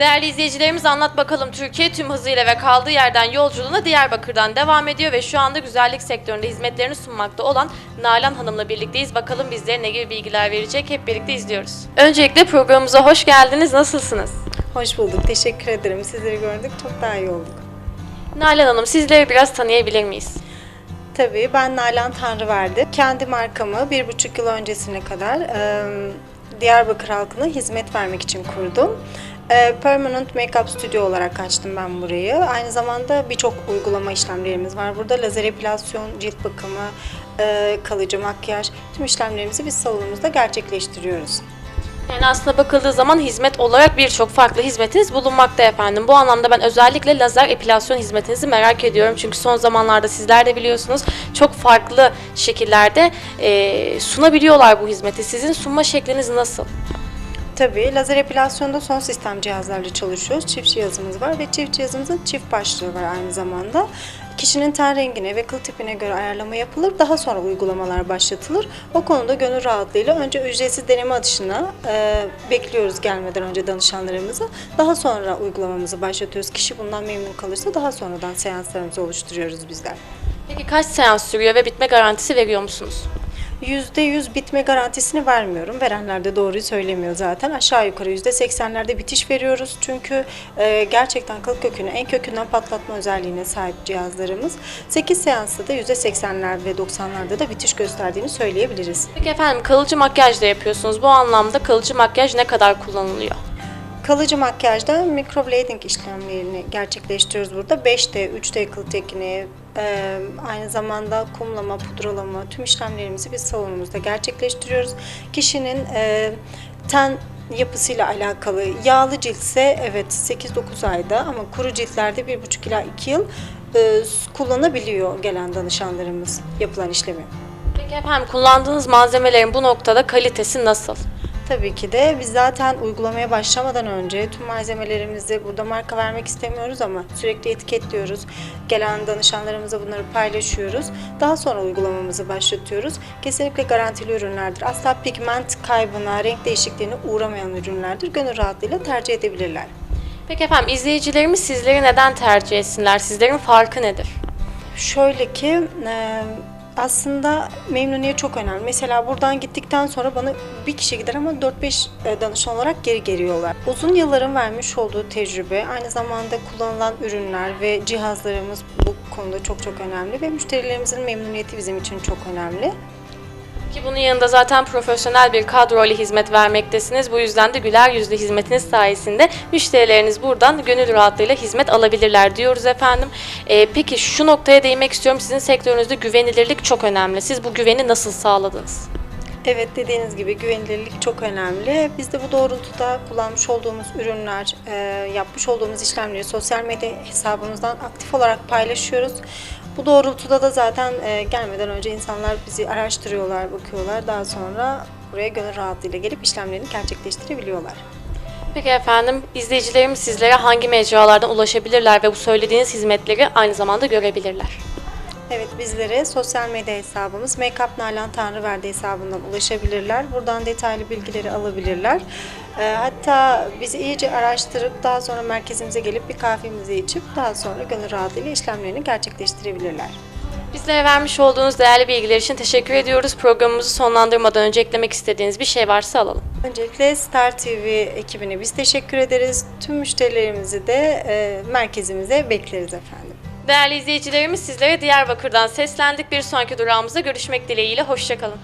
Değerli izleyicilerimiz anlat bakalım Türkiye tüm hızıyla ve kaldığı yerden yolculuğuna Diyarbakır'dan devam ediyor ve şu anda güzellik sektöründe hizmetlerini sunmakta olan Nalan Hanım'la birlikteyiz. Bakalım bizlere ne gibi bilgiler verecek hep birlikte izliyoruz. Öncelikle programımıza hoş geldiniz. Nasılsınız? Hoş bulduk. Teşekkür ederim. Sizleri gördük. Çok daha iyi olduk. Nalan Hanım sizleri biraz tanıyabilir miyiz? Tabii ben Nalan Tanrıverdi. Kendi markamı bir buçuk yıl öncesine kadar e, Diyarbakır halkına hizmet vermek için kurdum. E, Permanent Makeup Studio olarak açtım ben burayı. Aynı zamanda birçok uygulama işlemlerimiz var. Burada lazer epilasyon, cilt bakımı, e, kalıcı makyaj, tüm işlemlerimizi biz salonumuzda gerçekleştiriyoruz. Yani aslında bakıldığı zaman hizmet olarak birçok farklı hizmetiniz bulunmakta efendim. Bu anlamda ben özellikle lazer epilasyon hizmetinizi merak ediyorum. Çünkü son zamanlarda sizler de biliyorsunuz çok farklı şekillerde eee, sunabiliyorlar bu hizmeti. Sizin sunma şekliniz nasıl? Tabii lazer epilasyonda son sistem cihazlarla çalışıyoruz. Çift cihazımız var ve çift cihazımızın çift başlığı var aynı zamanda. Kişinin ten rengine ve kıl tipine göre ayarlama yapılır. Daha sonra uygulamalar başlatılır. O konuda gönül rahatlığıyla önce ücretsiz deneme atışına e, bekliyoruz gelmeden önce danışanlarımızı. Daha sonra uygulamamızı başlatıyoruz. Kişi bundan memnun kalırsa daha sonradan seanslarımızı oluşturuyoruz bizler. Peki kaç seans sürüyor ve bitme garantisi veriyor musunuz? %100 bitme garantisini vermiyorum. Verenler de doğruyu söylemiyor zaten. Aşağı yukarı %80'lerde bitiş veriyoruz. Çünkü e, gerçekten kıl kökünü en kökünden patlatma özelliğine sahip cihazlarımız. 8 seansta da %80'ler ve 90'larda da bitiş gösterdiğini söyleyebiliriz. Peki efendim kalıcı makyaj da yapıyorsunuz. Bu anlamda kalıcı makyaj ne kadar kullanılıyor? Kalıcı makyajda microblading işlemlerini gerçekleştiriyoruz burada. 5D, 3D kıl tekniği, e, aynı zamanda kumlama, pudralama tüm işlemlerimizi biz salonumuzda gerçekleştiriyoruz. Kişinin e, ten yapısıyla alakalı yağlı ciltse evet 8-9 ayda ama kuru ciltlerde 1,5 ila 2 yıl e, kullanabiliyor gelen danışanlarımız yapılan işlemi. Peki efendim kullandığınız malzemelerin bu noktada kalitesi nasıl? Tabii ki de biz zaten uygulamaya başlamadan önce tüm malzemelerimizi burada marka vermek istemiyoruz ama sürekli etiketliyoruz. Gelen danışanlarımıza bunları paylaşıyoruz. Daha sonra uygulamamızı başlatıyoruz. Kesinlikle garantili ürünlerdir. Asla pigment kaybına, renk değişikliğine uğramayan ürünlerdir. Gönül rahatlığıyla tercih edebilirler. Peki efendim izleyicilerimiz sizleri neden tercih etsinler? Sizlerin farkı nedir? Şöyle ki e, aslında memnuniyet çok önemli. Mesela buradan gittikten sonra bana bir kişi gider ama 4-5 e, danışan olarak geri geliyorlar. Uzun yılların vermiş olduğu tecrübe, aynı zamanda kullanılan ürünler ve cihazlarımız bu konuda çok çok önemli ve müşterilerimizin memnuniyeti bizim için çok önemli. Ki bunun yanında zaten profesyonel bir kadro ile hizmet vermektesiniz. Bu yüzden de güler yüzlü hizmetiniz sayesinde müşterileriniz buradan gönül rahatlığıyla hizmet alabilirler diyoruz efendim. Ee, peki şu noktaya değinmek istiyorum. Sizin sektörünüzde güvenilirlik çok önemli. Siz bu güveni nasıl sağladınız? Evet dediğiniz gibi güvenilirlik çok önemli. Biz de bu doğrultuda kullanmış olduğumuz ürünler, e, yapmış olduğumuz işlemleri sosyal medya hesabımızdan aktif olarak paylaşıyoruz. Bu doğrultuda da zaten e, gelmeden önce insanlar bizi araştırıyorlar, bakıyorlar. Daha sonra buraya gönül rahatlığıyla gelip işlemlerini gerçekleştirebiliyorlar. Peki efendim izleyicilerimiz sizlere hangi mecralardan ulaşabilirler ve bu söylediğiniz hizmetleri aynı zamanda görebilirler? Evet bizlere sosyal medya hesabımız Makeup Nalan Tanrıverdi hesabından ulaşabilirler. Buradan detaylı bilgileri alabilirler. Ee, hatta bizi iyice araştırıp daha sonra merkezimize gelip bir kahvemizi içip daha sonra gönül rahatlığıyla işlemlerini gerçekleştirebilirler. Bizlere vermiş olduğunuz değerli bilgiler için teşekkür ediyoruz. Programımızı sonlandırmadan önce eklemek istediğiniz bir şey varsa alalım. Öncelikle Star TV ekibine biz teşekkür ederiz. Tüm müşterilerimizi de e, merkezimize bekleriz efendim. Değerli izleyicilerimiz sizlere Diyarbakır'dan seslendik. Bir sonraki durağımızda görüşmek dileğiyle. Hoşçakalın.